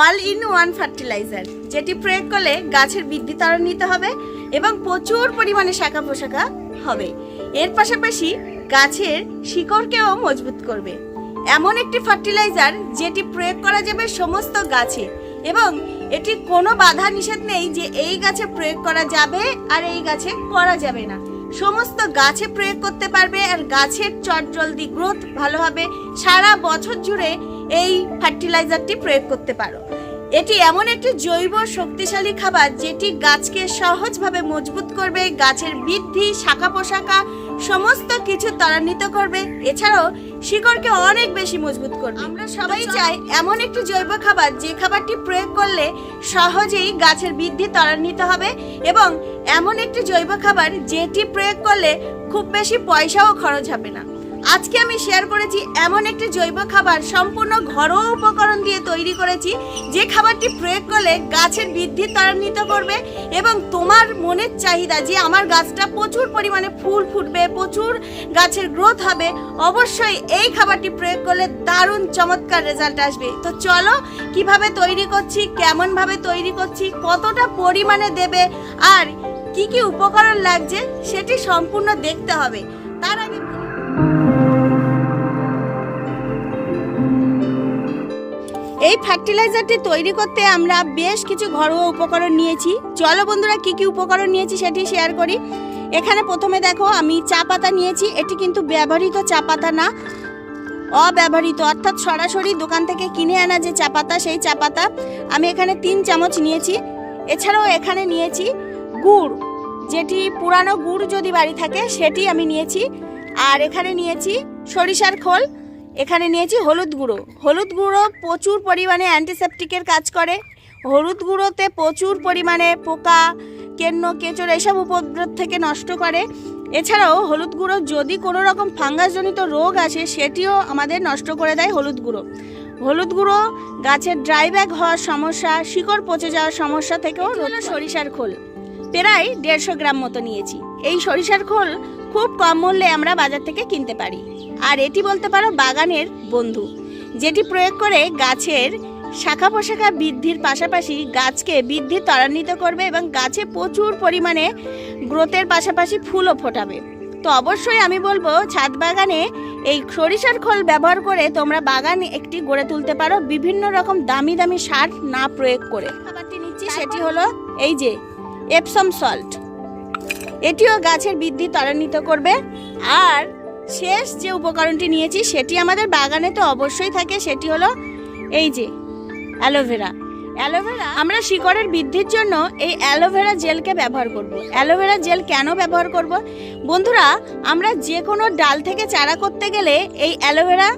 All in one fertiliser যেটি প্রয়োগ করলে গাছের বৃদ্ধি ত্বরান্বিত হবে এবং প্রচুর পরিমাণে শাখা পোশাখা হবে। এর পাশাপাশি গাছের শিকড়কেও মজবুত করবে। এমন একটি ফার্টিলাইজার যেটি প্রয়োগ করা যাবে সমস্ত গাছে এবং এটি কোনো বাধা নিষেধ নেই যে এই গাছে প্রয়োগ করা যাবে আর এই গাছে করা যাবে না। সমস্ত গাছে প্রয়োগ করতে পারবে আর গাছের চটজলদি গ্রোথ ভালো হবে। সারা বছর জুড়ে এই ফার্টিলাইজারটি প্রয়োগ করতে পারো। এটি এমন একটি জৈব শক্তিশালী খাবার যেটি গাছকে সহজভাবে মজবুত করবে, গাছের বৃদ্ধি, শাখা পোশাকা সমস্ত কিছু ত্বরান্বিত করবে। এছাড়াও শিকড়কে অনেক বেশি মজবুত করবে। আমরা সবাই চাই এমন একটি জৈব খাবার যে খাবারটি প্রয়োগ করলে সহজেই গাছের বৃদ্ধি ত্বরান্বিত হবে এবং এমন একটি জৈব খাবার যেটি প্রয়োগ করলে খুব বেশি পয়সাও খরচ হবে না। আজকে আমি শেয়ার করেছি এমন একটি জৈব খাবার, সম্পূর্ণ ঘরোয়া উপকরণ দিয়ে তৈরি করেছি, যে খাবারটি প্রয়োগ করলে গাছের বৃদ্ধি ত্বরান্বিত করবে এবং তোমার মনের চাহিদা, যে আমার গাছটা প্রচুর পরিমাণে ফুল ফুটবে, প্রচুর গাছের গ্রোথ হবে, অবশ্যই এই খাবারটি প্রয়োগ করলে দারুণ চমৎকার রেজাল্ট আসবে। তো চলো, কীভাবে তৈরি করছি, কেমনভাবে তৈরি করছি, কতটা পরিমাণে দেবে, আর কি কি উপকরণ লাগছে, সেটি সম্পূর্ণ দেখতে হবে। তার আগে এই ফার্টিলাইজারটি তৈরি করতে আমরা বেশ কিছু ঘরোয়া উপকরণ নিয়েছি। চলো বন্ধুরা, কি কি উপকরণ নিয়েছি সেটি শেয়ার করি। এখানে প্রথমে দেখো, আমি চা পাতা নিয়েছি। এটি কিন্তু ব্যবহৃত চা পাতা না, অব্যবহৃত। অর্থাৎ সরাসরি দোকান থেকে কিনে আনা যে চা পাতা, সেই চা পাতা আমি এখানে তিন চামচ নিয়েছি। এছাড়াও এখানে নিয়েছি গুড়। যেটি পুরানো গুড় যদি বাড়ি থাকে, সেটি আমি নিয়েছি। আর এখানে নিয়েছি সরিষার খোল। এখানে নিয়েছি হলুদ গুঁড়ো। হলুদ গুঁড়ো প্রচুর পরিমাণে অ্যান্টিসেপটিকের কাজ করে। হলুদ গুঁড়োতে প্রচুর পরিমাণে পোকা, কেন্ন কেঁচড় এসব উপদ্রব থেকে নষ্ট করে। এছাড়াও হলুদ গুঁড়ো যদি কোনো রকম ফাঙ্গাসজনিত রোগ আসে, সেটিও আমাদের নষ্ট করে দেয় হলুদ গুঁড়ো। হলুদ গুঁড়ো গাছের ড্রাই ব্যাগ হওয়ার সমস্যা, শিকড় পচে যাওয়ার সমস্যা থেকেও সরিষার খোল। প্রায় দেড়শো গ্রাম মতো নিয়েছি। এই সরিষার খোল খুব কম মূল্যে আমরা বাজার থেকে কিনতে পারি। আর এটি বলতে পারো বাগানের বন্ধু যেটি প্রয়োগ করে গাছের শাখা পোশাখা বৃদ্ধির পাশাপাশি গাছকে বৃদ্ধি ত্বরান্বিত করবে এবং গাছে প্রচুর পরিমাণে গ্রোথের পাশাপাশি ফুলও ফোটাবে। তো অবশ্যই আমি বলব ছাদ বাগানে এই সরিষার খোল ব্যবহার করে তোমরা বাগান একটি গড়ে তুলতে পারো বিভিন্ন রকম দামি দামি সার না প্রয়োগ করে। খাবারটি নিচ্ছি সেটি হলো এই যে এপসম সল্ট এটিও গাছের বৃদ্ধি ত্বরান্বিত করবে। আর শেষ যে উপকরণটি নিয়েছি, সেটি আমাদের বাগানে তো অবশ্যই থাকে, সেটি হলো এই যে, অ্যালোভেরা। অ্যালোভেরা, আমরা শিকড়ের বৃদ্ধির জন্য এই অ্যালোভেরা জেলকে ব্যবহার করব। অ্যালোভেরা জেল কেন ব্যবহার করব? বন্ধুরা, আমরা যে কোনো ডাল থেকে চারা করতে গেলে এই অ্যালোভেরা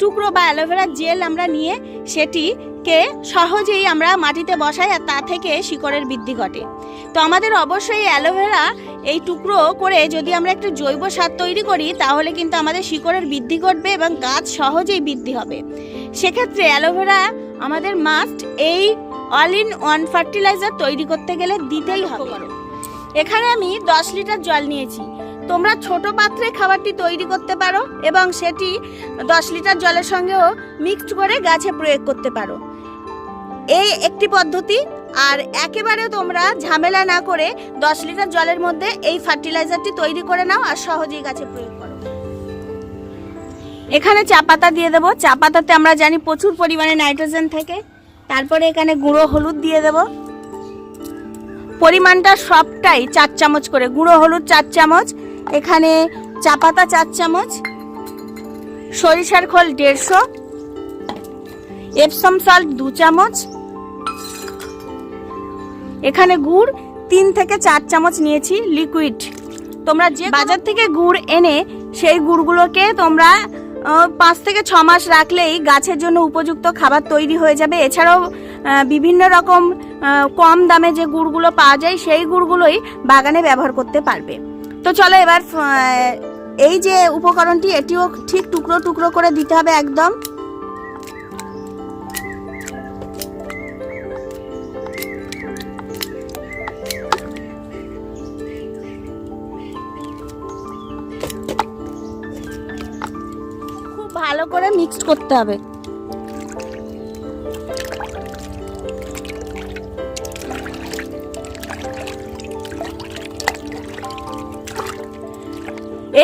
টুকরো বা অ্যালোভেরা জেল আমরা নিয়ে সেটিকে সহজেই আমরা মাটিতে বসাই, আর তা থেকে শিকড়ের বৃদ্ধি ঘটে। তো আমাদের অবশ্যই অ্যালোভেরা এই টুকরো করে যদি আমরা একটু জৈব সার তৈরি করি তাহলে কিন্তু আমাদের শিকড়ের বৃদ্ধি ঘটবে এবং গাছ সহজেই বৃদ্ধি হবে। সেক্ষেত্রে অ্যালোভেরা আমাদের মাস্ট এই অল ইন ওয়ান ফার্টিলাইজার তৈরি করতে গেলে দিতেই হবে। এখানে আমি দশ লিটার জল নিয়েছি। তোমরা ছোট পাত্রে খাবারটি তৈরি করতে পারো এবং সেটি দশ লিটার জলের সঙ্গেও মিক্সড করে গাছে প্রয়োগ করতে পারো। এই একটি পদ্ধতি আর একেবারে তোমরা ঝামেলা না করে দশ লিটার জলের মধ্যে এই ফার্টিলাইজারটি তৈরি করে নাও আর সহজেই গাছে প্রয়োগ করো। এখানে চা পাতা দিয়ে দেবো। চা পাতাতে আমরা জানি প্রচুর পরিমাণে নাইট্রোজেন থাকে। তারপরে এখানে গুঁড়ো হলুদ দিয়ে দেবো। পরিমাণটা সবটাই চার চামচ করে। গুঁড়ো হলুদ চার চামচ, এখানে চা পাতা চার চামচ, সরিষার খোল দেড়শো এপসম সল্ট দু চামচ এখানে গুড় তিন থেকে চার চামচ নিয়েছি লিকুইড তোমরা যে বাজার থেকে গুড় এনে সেই গুড়গুলোকে তোমরা পাঁচ থেকে ছ মাস রাখলেই গাছের জন্য উপযুক্ত খাবার তৈরি হয়ে যাবে। এছাড়াও বিভিন্ন রকম কম দামে যে গুড়গুলো পাওয়া যায় সেই গুড়গুলোই বাগানে ব্যবহার করতে পারবে। তো চলো এবার এই যে উপকরণটি, এটিও ঠিক টুকরো টুকরো করে দিতে হবে একদম। ভালো করে মিক্সড করতে হবে।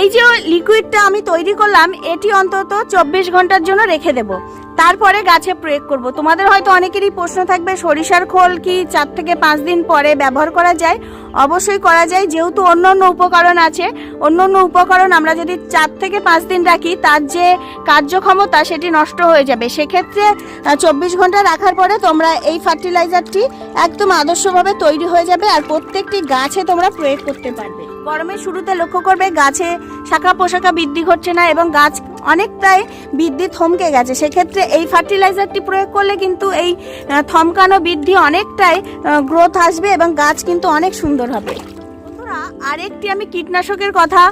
এই যে লিকুইডটা আমি তৈরি করলাম, এটি অন্তত চব্বিশ ঘণ্টার জন্য রেখে দেব। তারপরে গাছে প্রয়োগ করব। তোমাদের হয়তো অনেকেরই প্রশ্ন থাকবে, সরিষার খোল কি চার থেকে পাঁচ দিন পরে ব্যবহার করা যায়? অবশ্যই করা যায়, যেহেতু অন্য অন্য উপকরণ আছে। অন্য অন্য উপকরণ আমরা যদি চার থেকে পাঁচ দিন রাখি, তার যে কার্যক্ষমতা সেটি নষ্ট হয়ে যাবে। সেক্ষেত্রে চব্বিশ ঘণ্টা রাখার পরে তোমরা এই ফার্টিলাইজারটি একদম আদর্শভাবে তৈরি হয়ে যাবে আর প্রত্যেকটি গাছে তোমরা প্রয়োগ করতে পারবে। গরমের শুরুতে লক্ষ্য করবে, গাছে শাখা পোশাখা বৃদ্ধি ঘটছে না এবং গাছ অনেকটাই বৃদ্ধি থমকে গেছে। সেক্ষেত্রে এই ফার্টিলাইজারটি প্রয়োগ করলে কিন্তু এই থমকানো বৃদ্ধি অনেকটাই গ্রোথ আসবে এবং গাছ কিন্তু অনেক সুন্দর হবে। বন্ধুরা, আরেকটি আমি কীটনাশকের কথা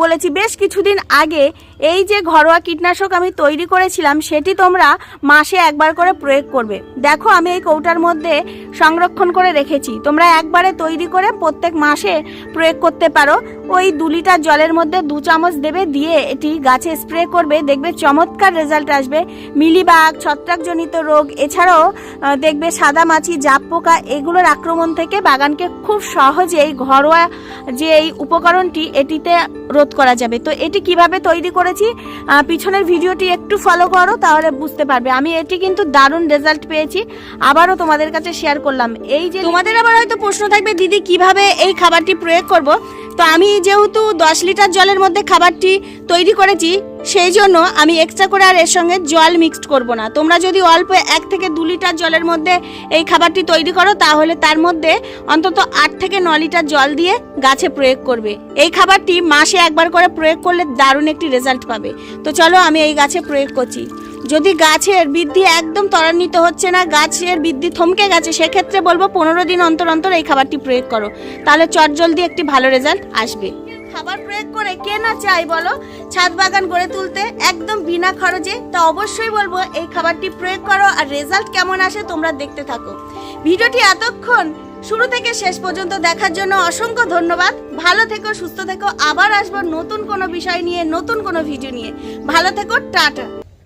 বলেছি। বেশ কিছুদিন আগে এই যে ঘরোয়া কীটনাশক আমি তৈরি করেছিলাম, সেটি তোমরা মাসে একবার করে প্রয়োগ করবে। দেখো, আমি এই কৌটার মধ্যে সংরক্ষণ করে রেখেছি। তোমরা একবারে তৈরি করে প্রত্যেক মাসে প্রয়োগ করতে পারো। ওই দু লিটার জলের মধ্যে দু চামচ দেবে, দিয়ে এটি গাছে স্প্রে করবে, দেখবে চমৎকার রেজাল্ট আসবে। মিলিবাগ, ছত্রাকজনিত রোগ, এছাড়াও দেখবে সাদা মাছি, জাপ পোকা, এগুলোর আক্রমণ থেকে বাগানকে খুব সহজেই ঘরোয়া যে এই উপকরণটি, এটিতে রোধ করা যাবে। তো এটি কীভাবে তৈরি করেছি? পিছনের ভিডিওটি একটু ফলো করো, তাহলে বুঝতে পারবে। আমি এটি কিন্তু দারুণ রেজাল্ট পেয়েছি। আবারও তোমাদের কাছে শেয়ার করলাম। এই যে তোমাদের আবার হয়তো প্রশ্ন থাকবে, দিদি, কীভাবে এই খাবারটি প্রয়োগ করব? তো আমি যেহেতু দশ লিটার জলের মধ্যে খাবারটি তৈরি করেছি, সেই জন্য আমি এক্সট্রা করে আর এর সঙ্গে জল মিক্সড করব না। তোমরা যদি অল্প এক থেকে দু লিটার জলের মধ্যে এই খাবারটি তৈরি করো, তাহলে তার মধ্যে অন্তত আট থেকে ন লিটার জল দিয়ে গাছে প্রয়োগ করবে। এই খাবারটি মাসে একবার করে প্রয়োগ করলে দারুণ একটি রেজাল্ট পাবে। তো চলো আমি এই গাছে প্রয়োগ করছি। যদি গাছের বৃদ্ধি একদম ত্বরান্বিত হচ্ছে না, গাছের বৃদ্ধি থমকে গেছে, সেক্ষেত্রে বলব পনেরো দিন অন্তর অন্তর এই খাবারটি প্রয়োগ করো। তাহলে চটজলদি একটি ভালো রেজাল্ট আসবে। খাবার প্রয়োগ করে কে না চাই বলো? ছাদ বাগান গড়ে তুলতে একদম বিনা খরচে, তা অবশ্যই বলব এই খাবারটি প্রয়োগ করো আর রেজাল্ট কেমন আসে তোমরা দেখতে থাকো। ভিডিওটি এতক্ষণ শুরু থেকে শেষ পর্যন্ত দেখার জন্য অসংখ্য ধন্যবাদ। ভালো থেকো, সুস্থ থেকো। আবার আসব নতুন কোনো বিষয় নিয়ে, নতুন কোনো ভিডিও নিয়ে। ভালো থেকো, টাটা।